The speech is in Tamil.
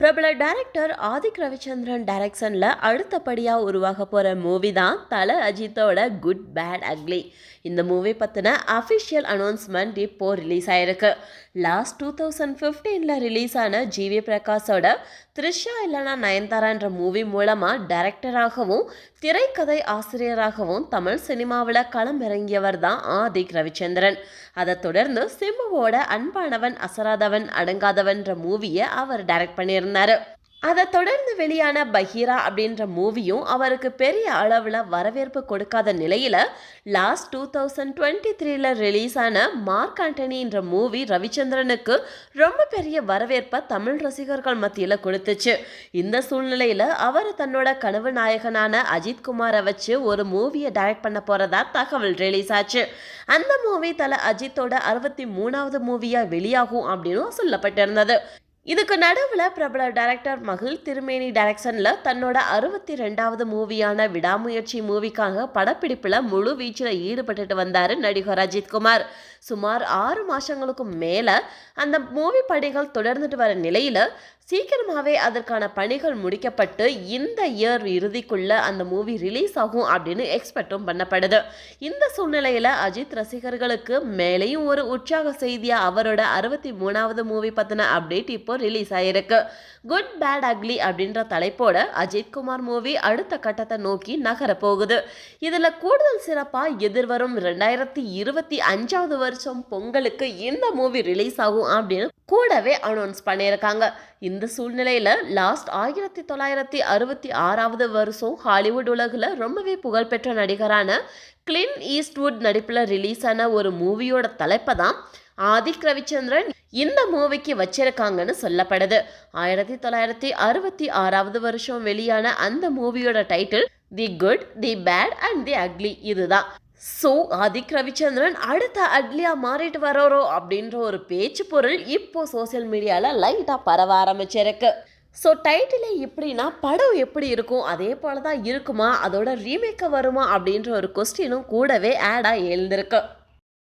பிரபல டைரக்டர் ஆதிக் ரவிச்சந்திரன் டைரக்ஷனில் அடுத்தபடியாக உருவாக போகிற மூவி தான் தல அஜித்தோட குட் பேட் அக்லி இந்த மூவி பற்றின அஃபிஷியல் அனௌன்ஸ்மெண்ட் இப்போ ரிலீஸ் ஆயிருக்கு. லாஸ்ட் டூ தௌசண்ட் ஃபிஃப்டீனில் ரிலீஸ் ஆன ஜிவி பிரகாஷோட த்ரிஷா இல்லைனா நயன்தாரான்ற மூவி மூலமாக டைரக்டராகவும் திரைக்கதை ஆசிரியராகவும் தமிழ் சினிமாவில் களமிறங்கியவர் தான் ஆதிக் ரவிச்சந்திரன். அதை தொடர்ந்து சிம்புவோட அன்பானவன் அசராதவன் அடங்காதவன்ற மூவியை அவர் டைரக்ட் பண்ணியிருந்தார். அதை தொடர்ந்து வெளியான பஹீரா அப்படின்ற மூவியும் அவருக்கு பெரிய அளவில் வரவேற்பு கொடுக்காத நிலையில் லாஸ்ட் டூ தௌசண்ட் டுவெண்ட்டி த்ரீல ரிலீஸ் ஆன மார்க் ஆண்டனின்ற மூவி ரவிச்சந்திரனுக்கு ரொம்ப பெரிய வரவேற்பை தமிழ் ரசிகர்கள் மத்தியில் கொடுத்துச்சு. இந்த சூழ்நிலையில் அவர் தன்னோட கனவு நாயகனான அஜித் குமாரை வச்சு ஒரு மூவியை டைரக்ட் பண்ண போகிறதா தகவல் ரிலீஸ் ஆச்சு. அந்த மூவி தல அஜித்தோட அறுபத்தி மூணாவது மூவியாக வெளியாகும் அப்படின்னு சொல்லப்பட்டிருந்தது. இதுக்கு நடுவில் பிரபல டைரக்டர் மகிழ் திருமேனி டைரக்ஷனில் தன்னோட அறுபத்தி ரெண்டாவது மூவியான விடாமுயற்சி மூவிக்காக படப்பிடிப்பில் முழு வீச்சில் ஈடுபட்டுட்டு வந்தார் நடிகர் அஜித்குமார் சுமார் ஆறு மாதங்களுக்கு மேலே அந்த மூவி பணிகள் தொடர்ந்துட்டு வர நிலையில் சீக்கிரமாகவே அதற்கான பணிகள் முடிக்கப்பட்டு இந்த இயர் இறுதிக்குள்ள அந்த மூவி ரிலீஸ் ஆகும் அப்படின்னு எக்ஸ்பெக்டும் பண்ணப்படுது. இந்த சூழ்நிலையில் அஜித் ரசிகர்களுக்கு மேலேயும் ஒரு உற்சாக செய்தியாக அவரோட அறுபத்தி மூணாவது மூவி பற்றின அப்டேட் இப்போ ரிலீஸ் ஆகிருக்கு குட் பேட் அக்லி அப்படின்ற தலைப்போட அஜித் குமார் மூவி அடுத்த கட்டத்தை நோக்கி நகர போகுது. இதில் கூடுதல் சிறப்பாக எதிர்வரும் ரெண்டாயிரத்தி இருபத்தி அஞ்சாவது வருஷம் பொங்கலுக்கு இந்த மூவி ரிலீஸ் ஆகும் அப்படின்னு கூடவே அனௌன்ஸ் பண்ணியிருக்காங்க. இந்த சூழ்நிலையில் லாஸ்ட் ஆயிரத்தி தொள்ளாயிரத்தி அறுபத்தி ஆறாவது வருஷம் ஹாலிவுட் உலகில் ரொம்பவே புகழ்பெற்ற நடிகரான கிளின் ஈஸ்ட்வுட் நடிப்பில் ரிலீஸ் ஆன ஒரு மூவியோட தலைப்பை தான் ஆதிக் ரவிச்சந்திரன் இந்த மூவிக்கு வச்சிருக்காங்கன்னு சொல்லப்படுது. ஆயிரத்தி தொள்ளாயிரத்தி அறுபத்தி ஆறாவது வருஷம் வெளியான அந்த மூவியோட title the good the bad and the ugly இதுதான். ஸோ ஆதிக் ரவிச்சந்திரன் அடுத்த அட்லியா மாறிட்டு வரோரோ அப்படின்ற ஒரு பேச்சு பொருள் இப்போ சோசியல் மீடியாவில் லைட்டாக பரவ ஆரம்பிச்சிருக்கு. ஸோ டைட்டிலே எப்படின்னா படம் எப்படி இருக்கும் அதே போல தான் இருக்குமா அதோட ரீமேக்கை வருமா அப்படின்ற ஒரு கொஸ்டினும் கூடவே ஆடாக எழுந்திருக்கு.